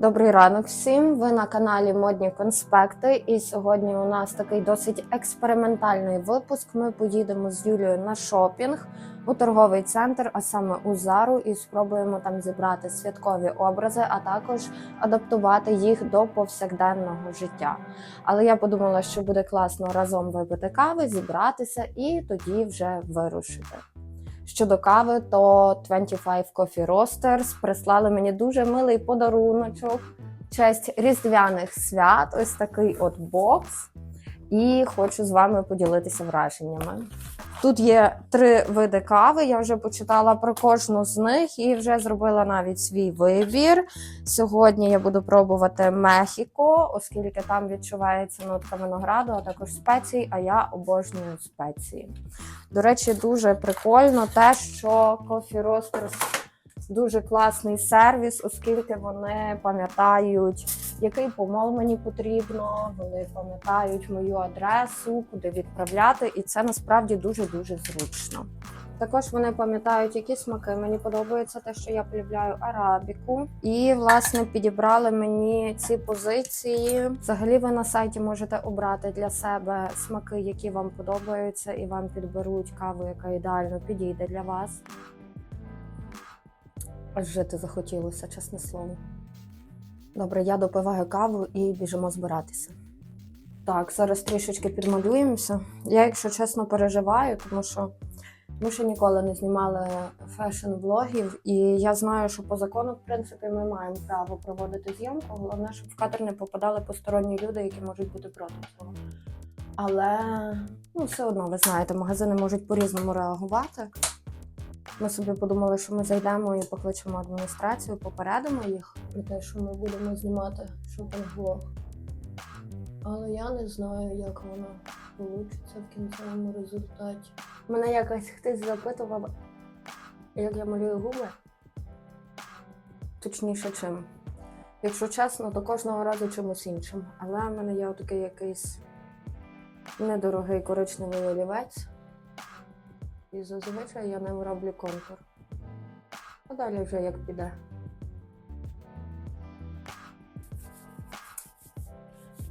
Добрий ранок всім. Ви на каналі Модні Конспекти. І сьогодні у нас такий досить експериментальний випуск. Ми поїдемо з Юлією на шопінг у торговий центр, а саме у Зару, і спробуємо там зібрати святкові образи, а також адаптувати їх до повсякденного життя. Але я подумала, що буде класно разом випити кави, зібратися і тоді вже вирушити. Щодо кави, то 25 Coffee Roasters прислали мені дуже милий подаруночок честь різдвяних свят. Ось такий от бокс. І хочу з вами поділитися враженнями. Тут є три види кави. Я вже почитала про кожну з них і вже зробила навіть свій вибір. Сьогодні я буду пробувати Мехіко, оскільки там відчувається нотка винограду, а також спецій, а я обожнюю спеції. До речі, дуже прикольно те, що Coffee Roasters дуже класний сервіс, оскільки вони пам'ятають, який помол мені потрібно. Вони пам'ятають мою адресу, куди відправляти, і це насправді дуже дуже зручно. Також вони пам'ятають, які смаки мені подобаються, те, що я полюбляю арабіку. І власне підібрали мені ці позиції. Взагалі, ви на сайті можете обрати для себе смаки, які вам подобаються, і вам підберуть каву, яка ідеально підійде для вас. Аж жити захотілося, чесне слово. Добре, я допиваю каву і біжимо збиратися. Так, зараз трішечки підмалюємося. Я, якщо чесно, переживаю, тому що ми ще ніколи не знімали фешн-влогів, і я знаю, що по закону, в принципі, ми маємо право проводити зйомку. Головне, щоб в кадр не попадали посторонні люди, які можуть бути проти цього. Але ну, все одно, ви знаєте, магазини можуть по-різному реагувати. Ми собі подумали, що ми зайдемо і покличемо адміністрацію, попередимо їх про те, що ми будемо знімати шопінг-влог. Але я не знаю, як воно вийде в кінцевому результаті. Мене якось хтось запитував, як я малюю губи. Точніше, чим. Якщо чесно, то кожного разу чимось іншим. Але в мене є отакий якийсь недорогий коричневий олівець. І зазвичай я ним роблю контур. А далі вже як піде.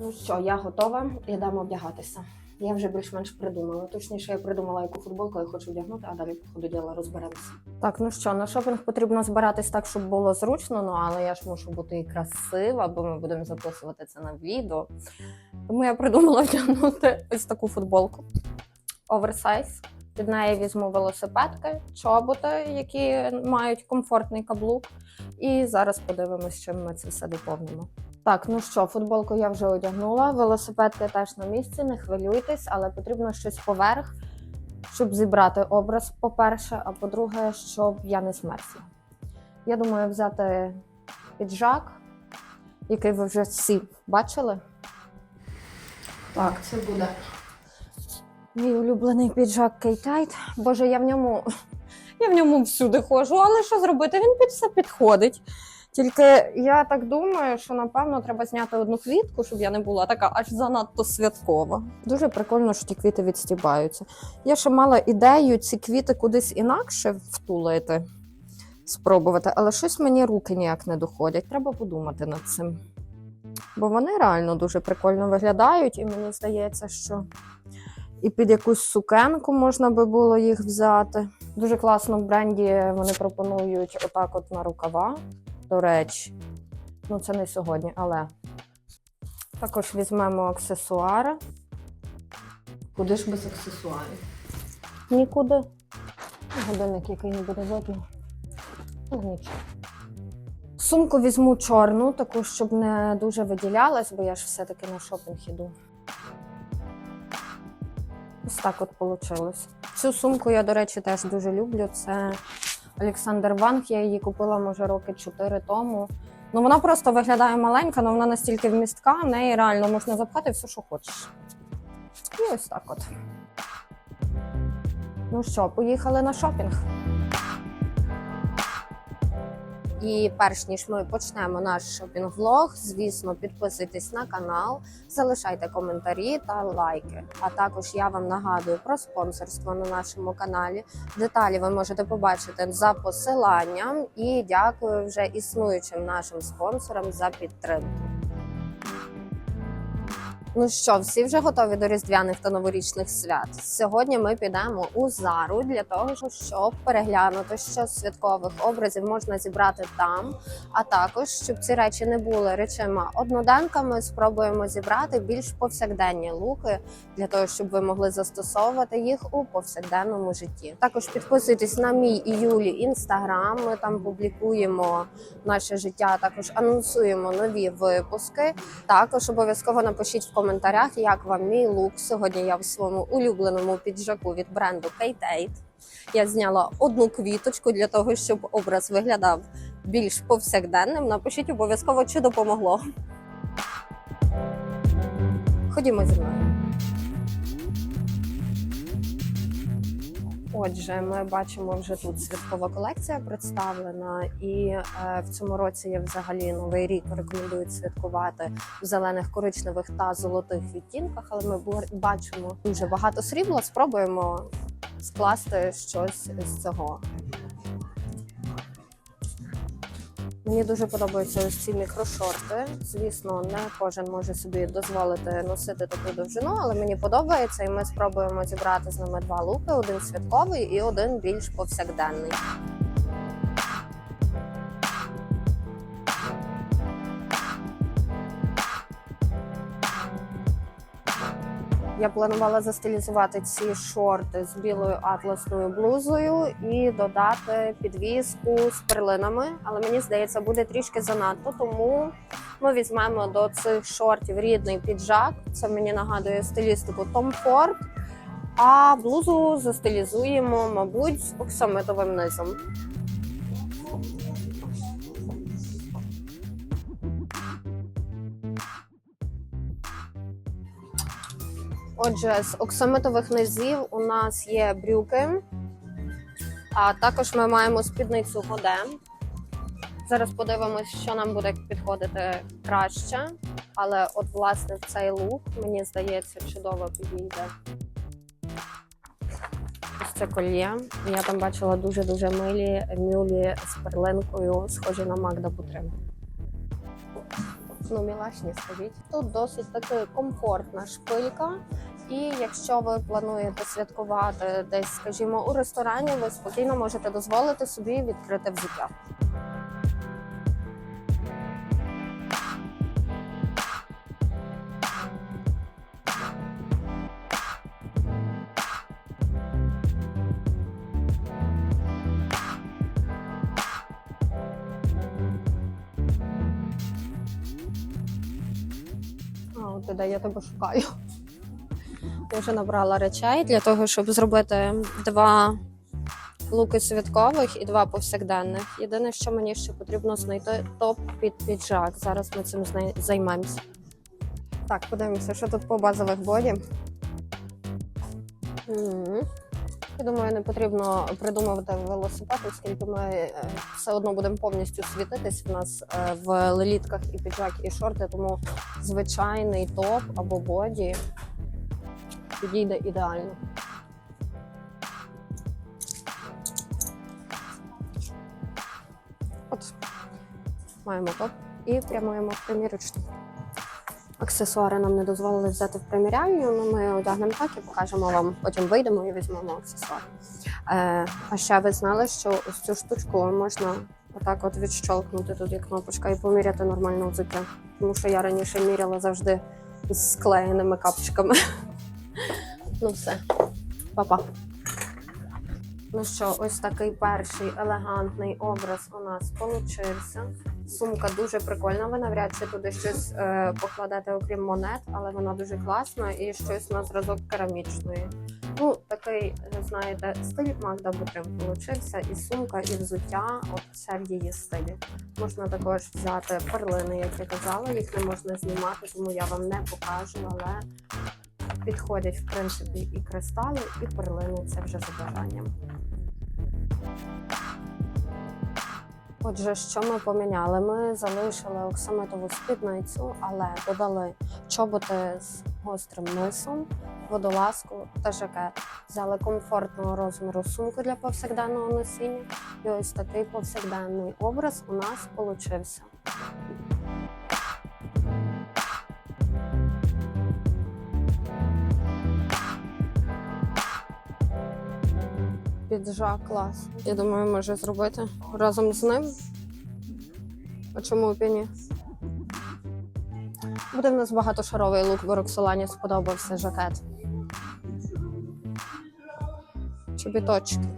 Ну що, я готова, йдемо вдягатися. Я вже більш-менш придумала. Точніше, я придумала, яку футболку я хочу вдягнути, а далі по ходу діла розберемося. Так, ну що, на шопінг потрібно збиратись так, щоб було зручно, ну але я ж мушу бути і красива, бо ми будемо записувати це на відео. Тому я придумала вдягнути ось таку футболку. Оверсайз. Під неї візьму велосипедки, чоботи, які мають комфортний каблук. І зараз подивимось, чим ми це все доповнимо. Так, ну що, футболку я вже одягнула, велосипедки теж на місці, не хвилюйтесь, але потрібно щось поверх, щоб зібрати образ, по-перше, а по-друге, щоб я не змерзла. Я думаю, взяти піджак, який ви вже всі бачили. Так, це буде Мій улюблений піджак Кейтайт. Боже, я в ньому я в ньому всюди ходжу, але що зробити? Він під все підходить. Тільки я так думаю, що напевно треба зняти одну квітку, щоб я не була така аж занадто святкова. Дуже прикольно, що ті квіти відстібаються. Я ще мала ідею ці квіти кудись інакше втулити, спробувати, але щось мені руки ніяк не доходять. Треба подумати над цим. Бо вони реально дуже прикольно виглядають, і мені здається, що і під якусь сукенку можна би було їх взяти. Дуже класно в бренді вони пропонують отак от на рукава. До речі, ну це не сьогодні, але також візьмемо аксесуари. Куди ж без аксесуарів? Нікуди. Годинник, який не буде видно. Ну, нічого. Сумку візьму чорну, таку, щоб не дуже виділялась, бо я ж все-таки на шопінг іду. Ось так от вийшло. Цю сумку я, до речі, теж дуже люблю. Це Олександр Ванг. Я її купила, може, роки 4 тому. Ну, вона просто виглядає маленька, але вона настільки вмістка, в неї реально можна запхати все, що хочеш. І ось так от. Ну що, поїхали на шопінг. І перш ніж ми почнемо наш шопінг-влог, звісно, підписуйтесь на канал, залишайте коментарі та лайки. А також я вам нагадую про спонсорство на нашому каналі. Деталі ви можете побачити за посиланням. І дякую вже існуючим нашим спонсорам за підтримку. Ну що, всі вже готові до різдвяних та новорічних свят? Сьогодні ми підемо у Зару для того, щоб переглянути, що святкових образів можна зібрати там. А також, щоб ці речі не були речима одноденками, спробуємо зібрати більш повсякденні луки для того, щоб ви могли застосовувати їх у повсякденному житті. Також підписуйтесь на мій і Юлі інстаграм. Ми там публікуємо наше життя. Також анонсуємо нові випуски. Також обов'язково напишіть в коментарях, як вам мій лук. Сьогодні я в своєму улюбленому піджаку від бренду Kate Aid. Я зняла одну квіточку для того, щоб образ виглядав більш повсякденним. Напишіть обов'язково, чи допомогло. Ходімо зі мною. Отже, ми бачимо вже тут святкова колекція представлена, і е, в цьому році я взагалі новий рік рекомендують святкувати в зелених, коричневих та золотих відтінках. Але ми бачимо дуже багато срібла. Спробуємо скласти щось з цього. Мені дуже подобаються ось ці мікрошорти. Звісно, не кожен може собі дозволити носити таку довжину, але мені подобається, і ми спробуємо зібрати з ними два луки: один святковий і один більш повсякденний. Я планувала застилізувати ці шорти з білою атласною блузою і додати підвіску з перлинами. Але мені здається, буде трішки занадто, тому ми візьмемо до цих шортів рідний піджак. Це мені нагадує стилістику Tom Ford. А блузу застилізуємо, мабуть, оксамитовим низом. Отже, з оксамитових низів у нас є брюки, а також ми маємо спідницю годе. Зараз подивимось, що нам буде підходити краще. Але от, власне, цей лук, мені здається, чудово підійде. Ось це кольє. Я там бачила дуже-дуже милі мюлі з перлинкою, схожі на Магда Бутрим. Ну, мілашні, скажіть. Тут досить таки комфортна шпилька. І якщо ви плануєте святкувати десь, скажімо, у ресторані, ви спокійно можете дозволити собі відкрити взуття. Де я тебе шукаю. Я вже набрала речей для того, щоб зробити два луки святкових і два повсякденних. Єдине, що мені ще потрібно знайти топ під піджак. Зараз ми цим займемося. Так, подивимося, що тут по базових боді. Я думаю, не потрібно придумувати велосипед, оскільки ми е, все одно будемо повністю світитись. У нас е, в лелітках і піджак, і шорти, тому звичайний топ або боді підійде ідеально. От маємо топ і прямуємо в примірочну. Аксесуари нам не дозволили взяти в приміряльню, але ми одягнемо так і покажемо вам. Потім вийдемо і візьмемо аксесуар. Е, а ще ви знали, що ось цю штучку можна отак от відщолкнути тут є кнопочка і поміряти нормально взуття. Тому що я раніше міряла завжди з склеєними капчиками. Ну все, Па-па. Ну що, ось такий перший елегантний образ у нас получився. Сумка дуже прикольна. Ви навряд чи туди щось е, покладете, окрім монет, але вона дуже класна і щось на зразок керамічної. Ну, такий, знаєте, стиль Магда Бутрим получився. І сумка, і взуття. От це в її стилі. Можна також взяти перлини, як я казала, їх не можна знімати, тому я вам не покажу, але підходять в принципі і кристали, і перлини. Це вже за бажанням. Отже, що ми поміняли? Ми залишили оксамитову спідницю, але додали чоботи з гострим нисом, водолазку та жакет. Взяли комфортного розміру сумку для повсякденного носіння. І ось такий повсякденний образ у нас получився. Піджак клас. Я думаю, може зробити разом з ним. А чому б і ні? Буде в нас багатошаровий лук, бо Роксолані сподобався жакет. Чобіточки.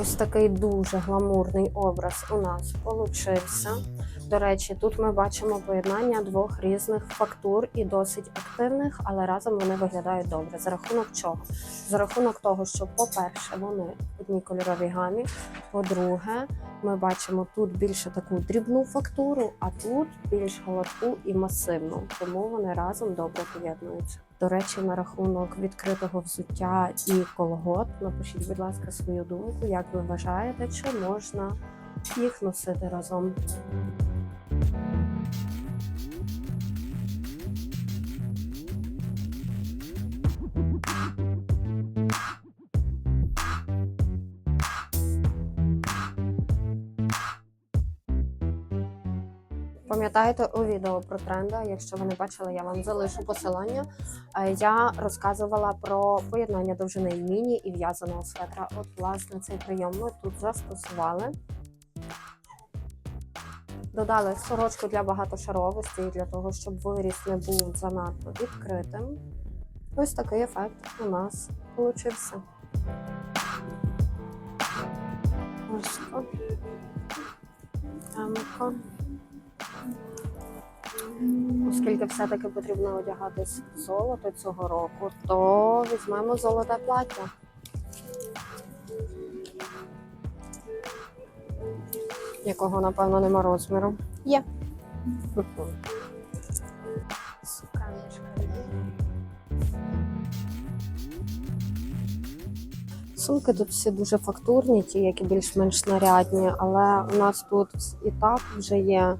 Ось такий дуже гламурний образ у нас получився. До речі, тут ми бачимо поєднання двох різних фактур і досить активних, але разом вони виглядають добре. За рахунок чого? За рахунок того, що, по-перше, вони в одній кольоровій гамі. По-друге, ми бачимо тут більше таку дрібну фактуру, а тут більш гладку і масивну. Тому вони разом добре поєднуються. До речі, на рахунок відкритого взуття і колгот, напишіть, будь ласка, свою думку, як ви вважаєте, чи можна їх носити разом. Пам'ятаєте у відео про тренди? Якщо ви не бачили, я вам залишу посилання. Е, Я розказувала про поєднання довжини міні і в'язаного светра. От, власне, цей прийом ми тут застосували. Додали сорочку для багатошаровості і для того, щоб виріс не був занадто відкритим. Ось такий ефект у нас получився. Ось. о. Оскільки все-таки потрібно одягатись в золото цього року, то візьмемо золоте плаття. Якого, напевно, нема розміру. Є. Сумки тут всі дуже фактурні, ті, які більш-менш нарядні, але у нас тут і так вже є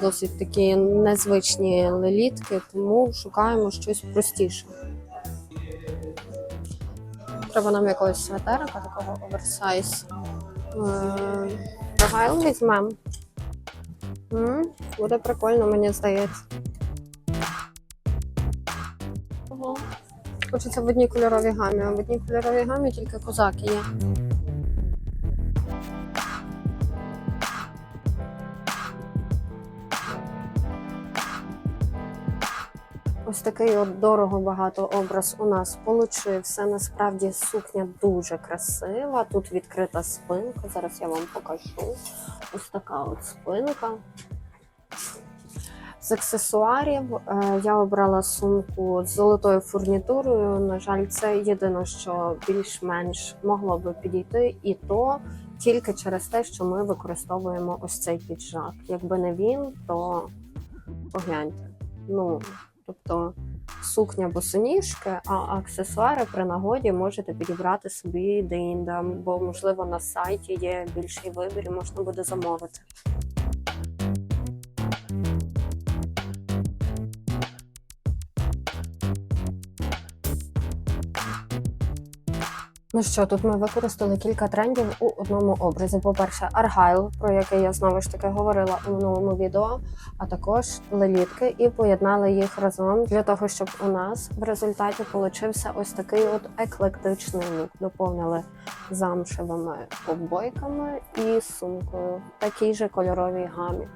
досить такі незвичні лелітки, тому шукаємо щось простіше. Треба нам якогось светерика, такого оверсайз. Рогайл візьмемо. Буде прикольно, мені здається. Хочеться в одній кольоровій гамі, в одній кольоровій гамі тільки козаки є. Ось такий от дорого багато образ у нас получився. Насправді сукня дуже красива. Тут відкрита спинка. Зараз я вам покажу. Ось така от спинка. З аксесуарів е, я обрала сумку з золотою фурнітурою. На жаль, це єдине, що більш-менш могло би підійти, і то тільки через те, що ми використовуємо ось цей піджак. Якби не він, то погляньте. Ну, тобто сукня босоніжки, а аксесуари при нагоді можете підібрати собі де-інде, бо можливо на сайті є більший вибір і можна буде замовити. Ну що, тут ми використали кілька трендів у одному образі. По-перше, Аргайл, про який я знову ж таки говорила у минулому відео, а також лелітки, і поєднали їх разом для того, щоб у нас в результаті получився ось такий от еклектичний лук. Доповнили замшевими побойками і сумкою в такій же кольоровій гамі.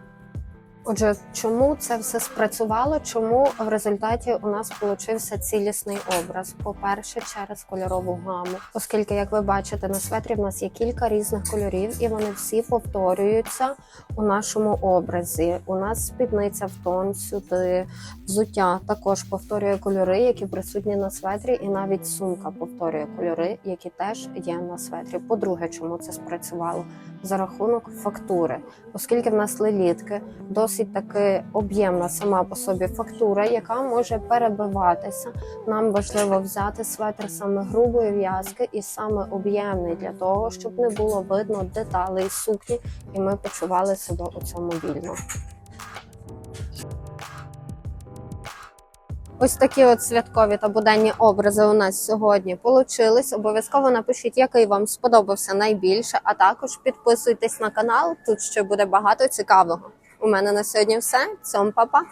Отже, чому це все спрацювало? Чому в результаті у нас получився цілісний образ? По-перше, через кольорову гаму, оскільки, як ви бачите, на светрі в нас є кілька різних кольорів, і вони всі повторюються у нашому образі. У нас спідниця в тон сюди, взуття також повторює кольори, які присутні на светрі, і навіть сумка повторює кольори, які теж є на светрі. По-друге, чому це спрацювало? За рахунок фактури, оскільки в нас лелітки досить таки об'ємна сама по собі фактура, яка може перебиватися. Нам важливо взяти светр саме грубої в'язки і саме об'ємний для того, щоб не було видно деталей сукні, і ми почували себе у цьому вільно. Ось такі от святкові та буденні образи у нас сьогодні получились. Обов'язково напишіть, який вам сподобався найбільше, а також підписуйтесь на канал. Тут ще буде багато цікавого. У мене на сьогодні все. Цьом, па-па!